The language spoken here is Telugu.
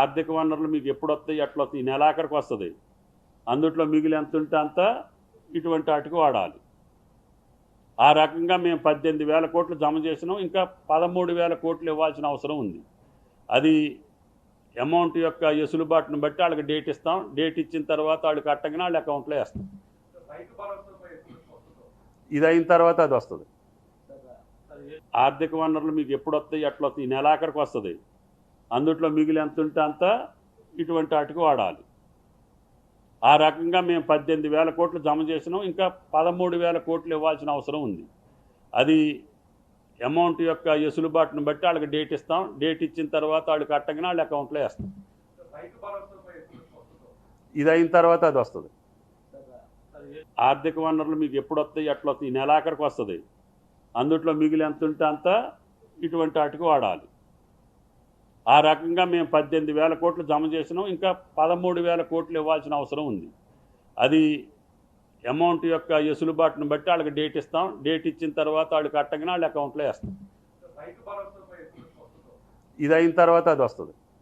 ఆర్థిక వనరులు మీకు ఎప్పుడు వస్తాయి ఎట్లా వస్తాయి ఈ నెలాఖరికి వస్తుంది. అందుట్లో మిగిలి ఎంత ఉంటే అంత ఇటువంటి వాటికి వాడాలి. ఆ రకంగా మేము పద్దెనిమిది వేల కోట్లు జమ చేసినాం ఇంకా పదమూడు వేల కోట్లు ఇవ్వాల్సిన అవసరం ఉంది. అది అమౌంట్ యొక్క ఎసులుబాటును బట్టి వాళ్ళకి డేట్ ఇస్తాం. డేట్ ఇచ్చిన తర్వాత వాళ్ళు కట్టగానే వాళ్ళ అకౌంట్లో వేస్తాం. ఇది అయిన తర్వాత అది వస్తుంది. ఆర్థిక వనరులు మీకు ఎప్పుడు వస్తాయి ఎట్లా వస్తాయి ఈ నెలాఖరికి వస్తుంది. అందుట్లో మిగిలి ఎంత ఉంటే అంత ఇటువంటి వాటికి వాడాలి. ఆ రకంగా మేము పద్దెనిమిది వేల కోట్లు జమ చేసినాం. ఇంకా పదమూడు వేల కోట్లు ఇవ్వాల్సిన అవసరం ఉంది. అది అమౌంట్ యొక్క ఎసులుబాటును బట్టి వాళ్ళకి డేట్ ఇస్తాం. డేట్ ఇచ్చిన తర్వాత వాళ్ళు కట్టగానే వాళ్ళ అకౌంట్లో వేస్తాం. ఇది అయిన తర్వాత అది వస్తుంది. ఆర్థిక వనరులు మీకు ఎప్పుడు వస్తాయి ఎట్లా వస్తాయి ఈ నెలాఖరికి వస్తుంది. అందుట్లో మిగిలి ఎంత ఉంటే అంత ఇటువంటి వాటికి వాడాలి. ఆ రకంగా మేము పద్దెనిమిది వేల కోట్లు జమ చేసినాం. ఇంకా పదమూడు వేల కోట్లు ఇవ్వాల్సిన అవసరం ఉంది. అది అమౌంట్ యొక్క ఎసులుబాటును బట్టి వాళ్ళకి డేట్ ఇస్తాం. డేట్ ఇచ్చిన తర్వాత వాళ్ళు కట్టగానే వాళ్ళ అకౌంట్లో వేస్తాం. ఇది అయిన తర్వాత అది వస్తుంది.